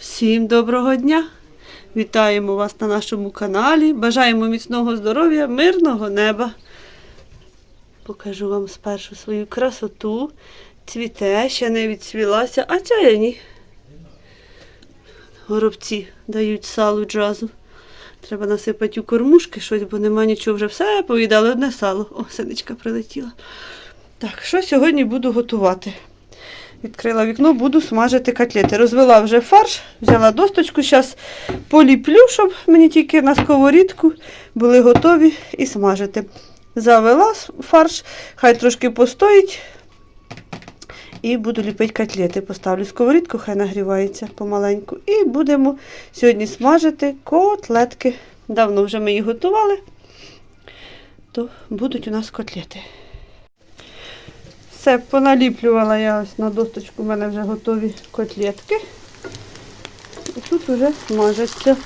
Всім доброго дня! Вітаємо вас на нашому каналі. Бажаємо міцного здоров'я, мирного неба. Покажу вам спершу свою красоту. Цвіте, ще не відцвілася, а ця я ні. Горобці дають салу джазу. Треба насипати у кормушки щось, бо нема нічого вже все поїдали одне сало. О, синичка прилетіла. Так, що сьогодні буду готувати? Відкрила вікно, буду смажити котлети. Розвела вже фарш, взяла досточку, зараз поліплю, щоб мені тільки на сковорідку були готові і смажити. Завела фарш, хай трошки постоїть. І буду ліпити котлети. Поставлю сковорідку, хай нагрівається помаленьку. І будемо сьогодні смажити котлетки. Давно вже ми їх готували, то будуть у нас котлети. Все, поналіплювала я ось на досточку, у мене вже готові котлетки. І тут вже смажаться.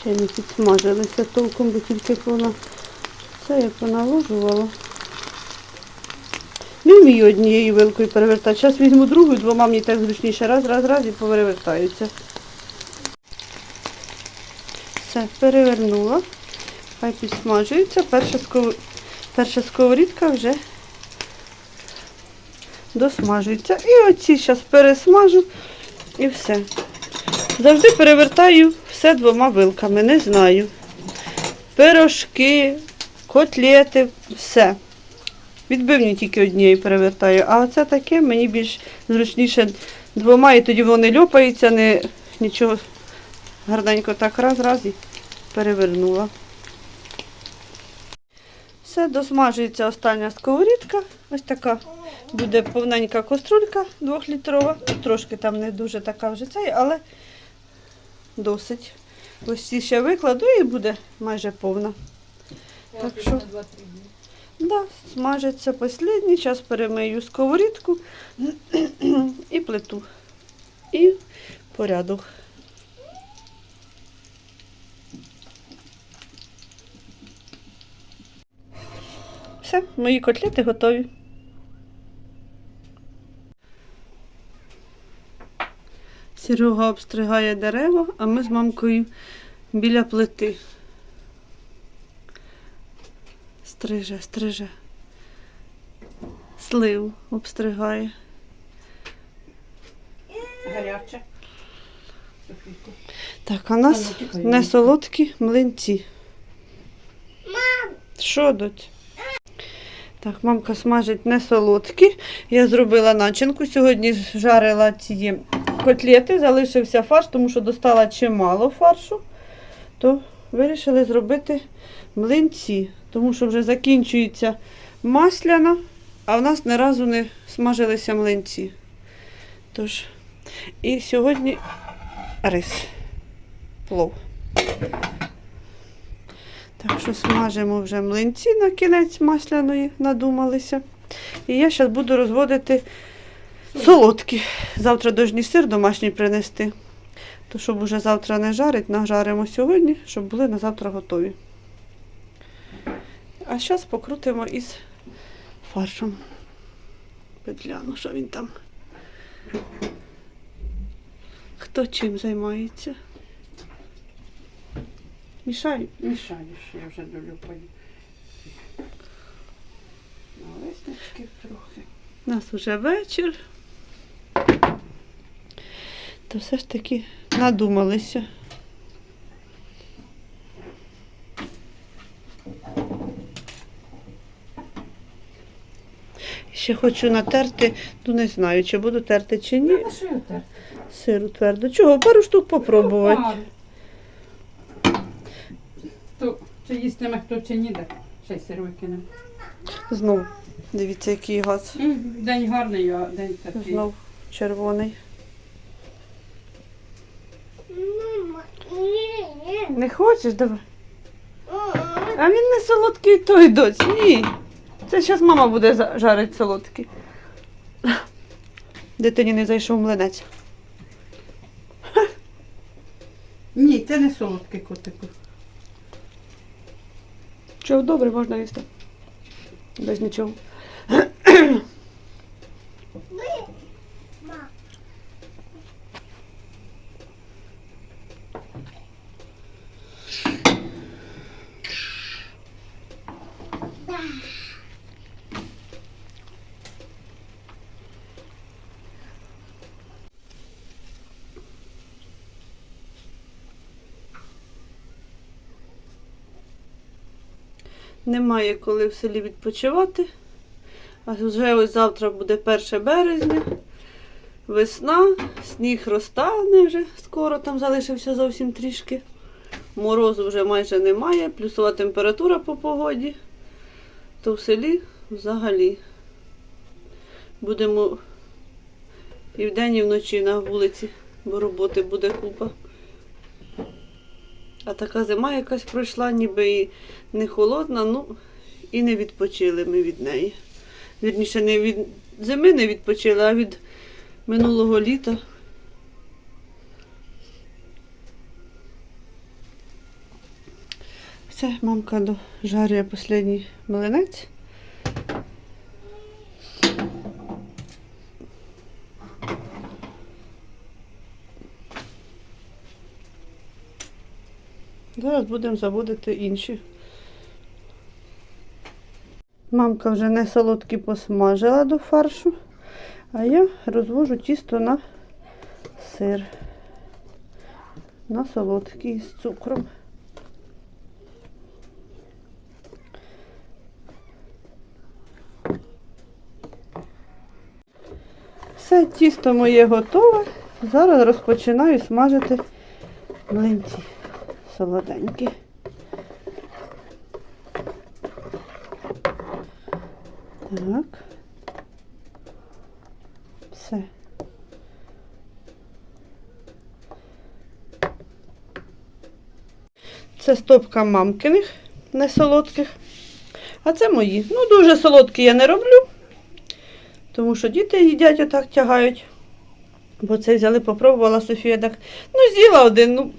Ще не підсмажилися толком, бо тільки вона це я поналожувала. Не вмію однією вилкою перевертати. Зараз візьму другу, двома мені так зручніше. Раз, раз, раз і перевертаються. Все, перевернула. Хай підсмажується. Перша, сков... Перша сковорідка вже досмажується. І оці зараз пересмажу і все. Завжди перевертаю все двома вилками, не знаю. Пирожки, котлети, все. Відбивні тільки однією перевертаю, а оце таке мені більш зручніше двома, і тоді вони льопаються, не, нічого гарненько так раз, раз і перевернула. Все, досмажується остання сковорідка. Ось така буде повненька каструлька двохлітрова. Трошки там не дуже така вже цей, але досить. Ось ці ще викладу і буде майже повна. Так що Да, смажиться останній. Зараз перемию сковорідку і плиту. І порядок. Все, мої котлети готові. Серега обстригає дерева, а ми з мамкою біля плити. Стриже, стриже. Слив обстригає. Гаряче. Так, а у нас ну, не ну. солодкі млинці. Мам! Що дуть? Так, мамка смажить не солодкі. Я зробила начинку. Сьогодні жарила ці котлети, залишився фарш, тому що достала чимало фаршу. То вирішили зробити млинці, тому що вже закінчується масляна, а в нас ні разу не смажилися млинці. Тож, і сьогодні рис плов. Так що смажимо вже млинці на кінець масляної, надумалися. І я зараз буду розводити солодкі. Завтра дожні сир домашній принести. То щоб уже завтра не жарить, нажаримо сьогодні, щоб були на завтра готові. А зараз покрутимо із фаршем. Петляну, що він там. Хто чим займається? Мішаю. Мішаєш, я вже долюпаю. Лиснички трохи. У нас уже вечір. То все ж таки надумалися. Ще хочу натерти, ну не знаю, чи буду терти чи ні. Ну, що? Сиру твердо. Чого? Пару штук попробувати. То чи їстиме хто чи ні, так ще сир викине. Знов. Дивіться, який газ. День гарний, а день такий. Знов червоний. Не хочеш? Давай. А він не солодкий той доць. Ні. Це зараз мама буде жарити солодкий. Дитині не зайшов млинець. Ні, це не солодкий котику. Чого добре можна їсти? Без нічого. Немає коли в селі відпочивати. А вже ось завтра буде 1 березня. Весна, сніг розтане вже скоро, там залишився зовсім трішки. Морозу вже майже немає, плюсова температура по погоді. То в селі взагалі будемо і вдень, і вночі на вулиці, бо роботи буде купа. А така зима якась пройшла, ніби і не холодна, ну і не відпочили ми від неї. Вірніше, не від зими не відпочили, а від минулого літа. Це мамка дожарює останній млинець. Зараз будемо заводити інші. Мамка вже не солодкі посмажила до фаршу, а я розвожу тісто на сир. На солодкий з цукром. Все, тісто моє готове. Зараз розпочинаю смажити млинці солоденькі. Так. Все. Це стопка мамкиних, не солодких. А це мої. Ну, дуже солодкі я не роблю, тому що діти їдять отак тягають. Бо це взяли, попробувала Софія так. Ну, з'їла один, ну.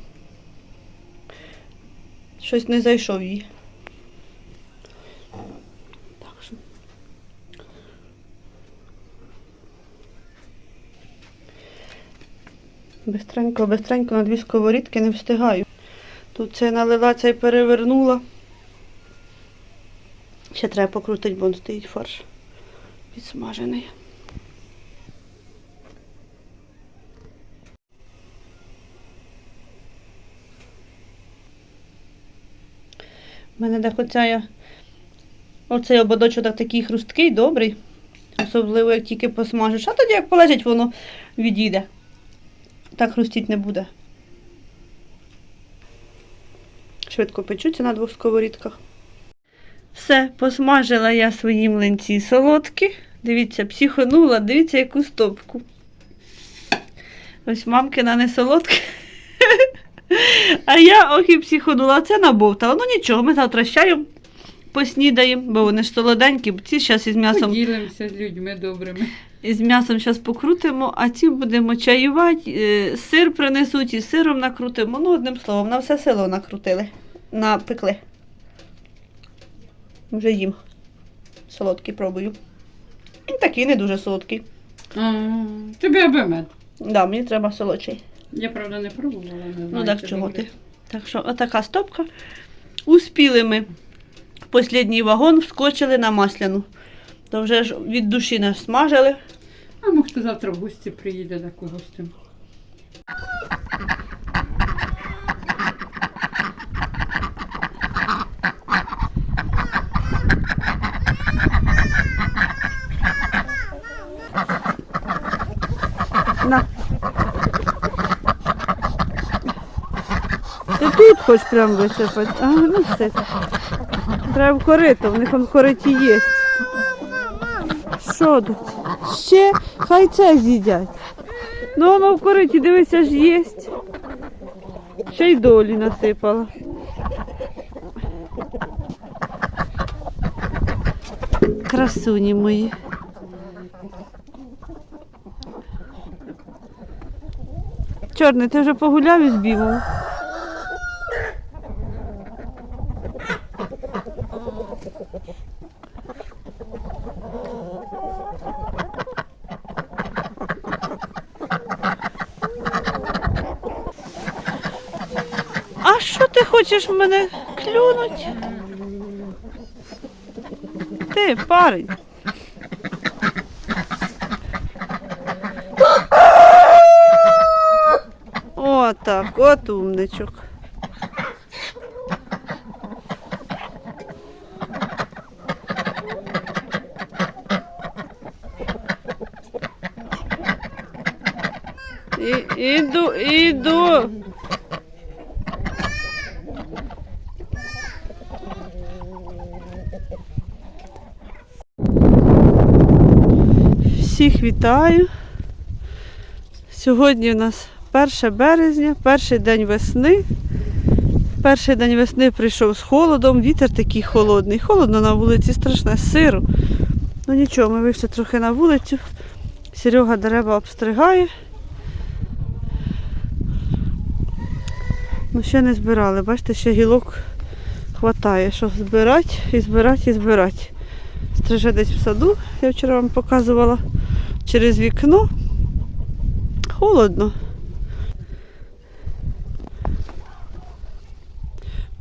Щось не зайшов їй. Так що. Бистренько, бистренько на дві сковорідки не встигаю. Тут це налила, це й перевернула. Ще треба покрутити, бо стоїть фарш підсмажений. У мене так оця. Оцей ободочок так такий хрусткий, добрий. Особливо, як тільки посмажиш. А тоді як полежить, воно відійде. Так хрустіть не буде. Швидко печуться на двох сковорідках. Все, посмажила я свої млинці солодкі. Дивіться, психонула, дивіться, яку стопку. Ось мамкина не солодка. А я ох і психонула, це набовтала. Ну нічого, ми завтра з чаєм поснідаємо, бо вони ж солоденькі, бо ці зараз із м'ясом Поділимося з людьми добрими. із м'ясом зараз покрутимо, а ці будемо чаювати, е, сир принесуть і сиром накрутимо. Ну, одним словом, на все село накрутили, напекли. Вже їм. Солодкий пробую. Він такий не дуже солодкий. Тобі аби мед. Да, мені треба солодший. Я правда не пробувала, не знаю. Ну так чого ти? Так що, отака стопка. Успіли ми в останній вагон, вскочили на масляну. То вже ж від душі нас смажили. А може завтра в гості приїде таку гостину. На. Ти тут хоч прям висипати. А, ну все. Треба в корито, в них в кориті є. Що тут? Ще хай це з'їдять. Ну воно в кориті, дивися ж єсть. Ще й долі насипала. Красуні мої. Чорний, ти вже погуляв із білим? А що ти хочеш в мене клюнути? Ти парень. Отак, от умничок. Іду, іду. Всіх вітаю. Сьогодні у нас 1 березня, перший день весни. Перший день весни прийшов з холодом, вітер такий холодний. Холодно на вулиці, страшне, сиро. Ну нічого, ми вийшли трохи на вулицю. Серега дерева обстригає. Ну, ще не збирали. Бачите, ще гілок хватає, що збирати і збирати і збирати. Стриже десь в саду, я вчора вам показувала через вікно. Холодно.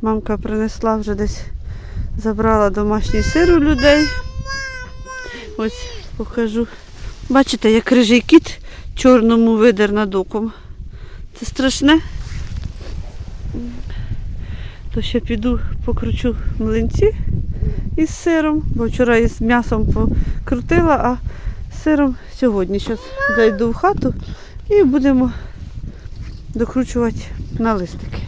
Мамка принесла вже десь, забрала домашній сир у людей. Ось покажу. Бачите, як рижий кіт чорному видер над оком. Це страшне. То ще піду покручу млинці із сиром, бо вчора із м'ясом покрутила, а сиром сьогодні. Зараз зайду в хату і будемо докручувати на листики.